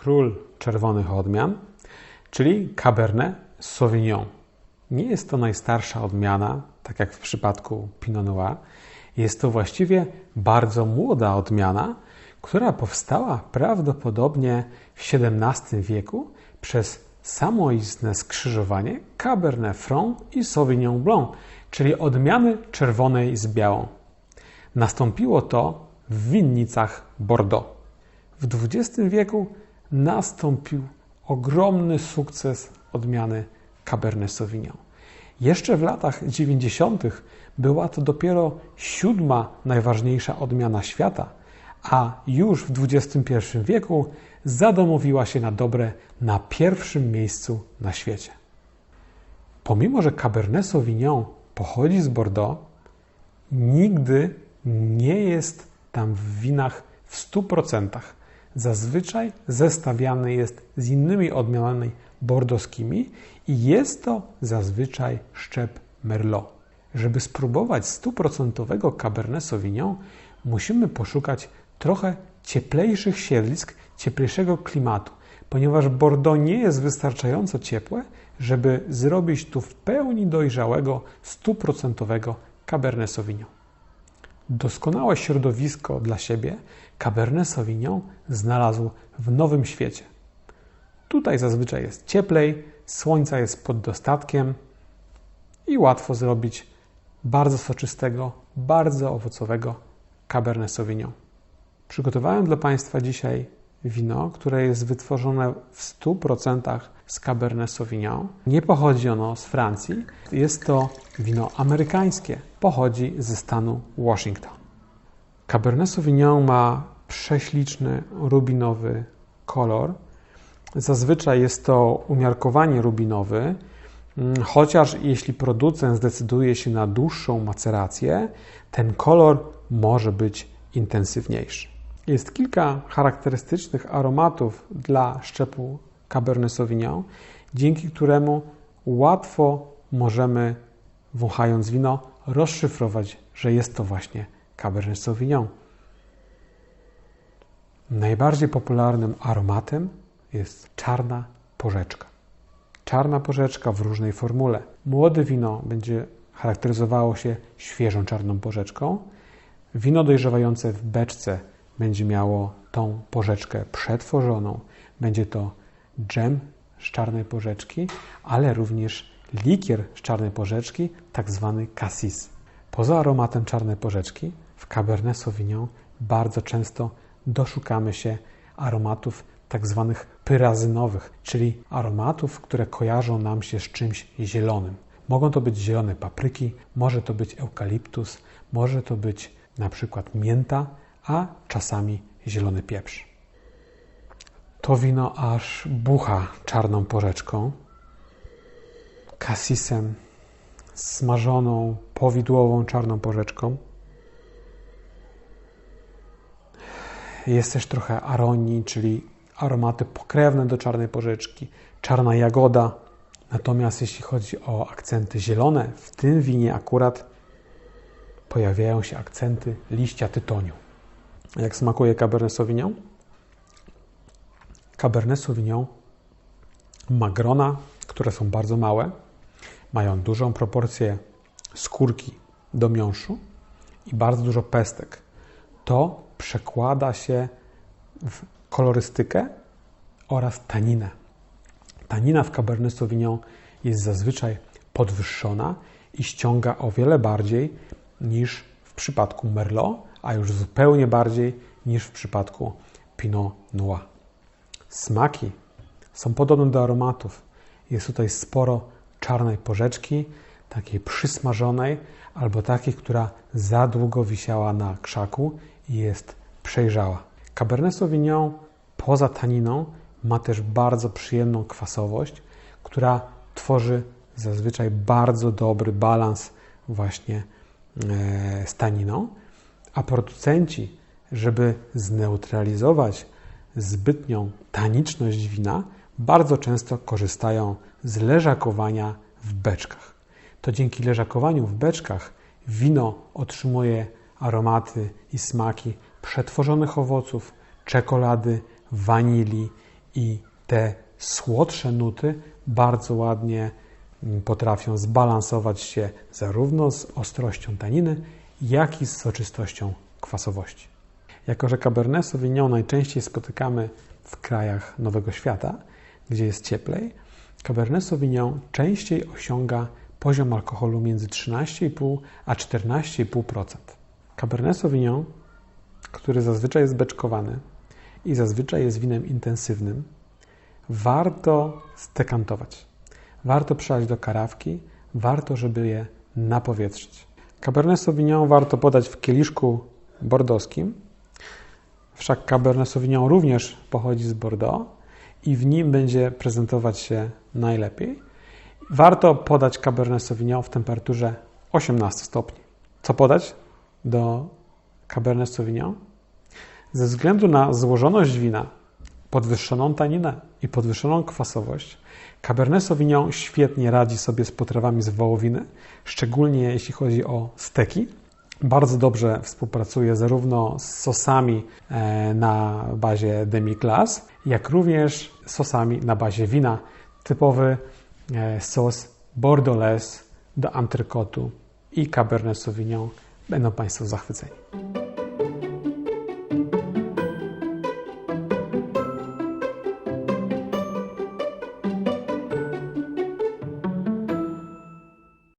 król czerwonych odmian, czyli Cabernet Sauvignon. Nie jest to najstarsza odmiana, tak jak w przypadku Pinot Noir. Jest to właściwie bardzo młoda odmiana, która powstała prawdopodobnie w XVII wieku przez samoistne skrzyżowanie Cabernet Franc i Sauvignon Blanc, czyli odmiany czerwonej z białą. Nastąpiło to w winnicach Bordeaux. W XX wieku nastąpił ogromny sukces odmiany Cabernet Sauvignon. Jeszcze w latach 90. była to dopiero siódma najważniejsza odmiana świata, a już w XXI wieku zadomowiła się na dobre na pierwszym miejscu na świecie. Pomimo, że Cabernet Sauvignon pochodzi z Bordeaux, nigdy nie jest tam w winach w 100%. Zazwyczaj zestawiany jest z innymi odmianami bordoskimi i jest to zazwyczaj szczep Merlot. Żeby spróbować stuprocentowego Cabernet Sauvignon, musimy poszukać trochę cieplejszych siedlisk, cieplejszego klimatu, ponieważ Bordeaux nie jest wystarczająco ciepłe, żeby zrobić tu w pełni dojrzałego, stuprocentowego Cabernet Sauvignon. Doskonałe środowisko dla siebie Cabernet Sauvignon znalazł w Nowym Świecie. Tutaj zazwyczaj jest cieplej, słońca jest pod dostatkiem i łatwo zrobić bardzo soczystego, bardzo owocowego Cabernet Sauvignon. Przygotowałem dla Państwa dzisiaj wino, które jest wytworzone w 100% z Cabernet Sauvignon. Nie pochodzi ono z Francji. Jest to wino amerykańskie. Pochodzi ze stanu Washington. Cabernet Sauvignon ma prześliczny rubinowy kolor. Zazwyczaj jest to umiarkowanie rubinowy, mm, chociaż jeśli producent zdecyduje się na dłuższą macerację, ten kolor może być intensywniejszy. Jest kilka charakterystycznych aromatów dla szczepu Cabernet Sauvignon, dzięki któremu łatwo możemy, wąchając wino, rozszyfrować, że jest to właśnie Cabernet Sauvignon. Najbardziej popularnym aromatem jest czarna porzeczka. Czarna porzeczka w różnej formule. Młode wino będzie charakteryzowało się świeżą czarną porzeczką. Wino dojrzewające w beczce będzie miało tą porzeczkę przetworzoną. Będzie to dżem z czarnej porzeczki, ale również likier z czarnej porzeczki, tak zwany cassis. Poza aromatem czarnej porzeczki w Cabernet Sauvignon bardzo często doszukamy się aromatów tak zwanych pyrazynowych, czyli aromatów, które kojarzą nam się z czymś zielonym. Mogą to być zielone papryki, może to być eukaliptus, może to być na przykład mięta, a czasami zielony pieprz. To wino aż bucha czarną porzeczką, kasisem, smażoną, powidłową czarną porzeczką. Jest też trochę aronii, czyli aromaty pokrewne do czarnej porzeczki, czarna jagoda. Natomiast jeśli chodzi o akcenty zielone, w tym winie akurat pojawiają się akcenty liścia tytoniu. Jak smakuje Cabernet Sauvignon? Cabernet Sauvignon ma grona, które są bardzo małe, mają dużą proporcję skórki do miąższu i bardzo dużo pestek. To przekłada się w kolorystykę oraz taninę. Tanina w Cabernet Sauvignon jest zazwyczaj podwyższona i ściąga o wiele bardziej niż w przypadku Merlot, a już zupełnie bardziej niż w przypadku Pinot Noir. Smaki są podobne do aromatów. Jest tutaj sporo czarnej porzeczki, takiej przysmażonej, albo takiej, która za długo wisiała na krzaku i jest przejrzała. Cabernet Sauvignon poza taniną ma też bardzo przyjemną kwasowość, która tworzy zazwyczaj bardzo dobry balans właśnie e, z taniną, a producenci, żeby zneutralizować zbytnią taniczność wina, bardzo często korzystają z leżakowania w beczkach. To dzięki leżakowaniu w beczkach wino otrzymuje aromaty i smaki przetworzonych owoców, czekolady, wanilii i te słodsze nuty bardzo ładnie potrafią zbalansować się zarówno z ostrością taniny, jak i z soczystością kwasowości. Jako, że Cabernet Sauvignon najczęściej spotykamy w krajach Nowego Świata, gdzie jest cieplej, Cabernet Sauvignon częściej osiąga poziom alkoholu między 13,5 a 14,5%. Cabernet Sauvignon, który zazwyczaj jest beczkowany i zazwyczaj jest winem intensywnym, warto zdekantować. Warto przelać do karawki, warto, żeby je napowietrzyć. Cabernet Sauvignon warto podać w kieliszku bordowskim, wszak Cabernet Sauvignon również pochodzi z Bordeaux i w nim będzie prezentować się najlepiej. Warto podać Cabernet Sauvignon w temperaturze 18 stopni. Co podać do Cabernet Sauvignon? Ze względu na złożoność wina, podwyższoną taninę i podwyższoną kwasowość, Cabernet Sauvignon świetnie radzi sobie z potrawami z wołowiny, szczególnie jeśli chodzi o steki. Bardzo dobrze współpracuje zarówno z sosami e, na bazie demi-glace, jak również sosami na bazie wina. Typowy e, sos Bordelaise do antrykotu i Cabernet Sauvignon będą Państwo zachwyceni.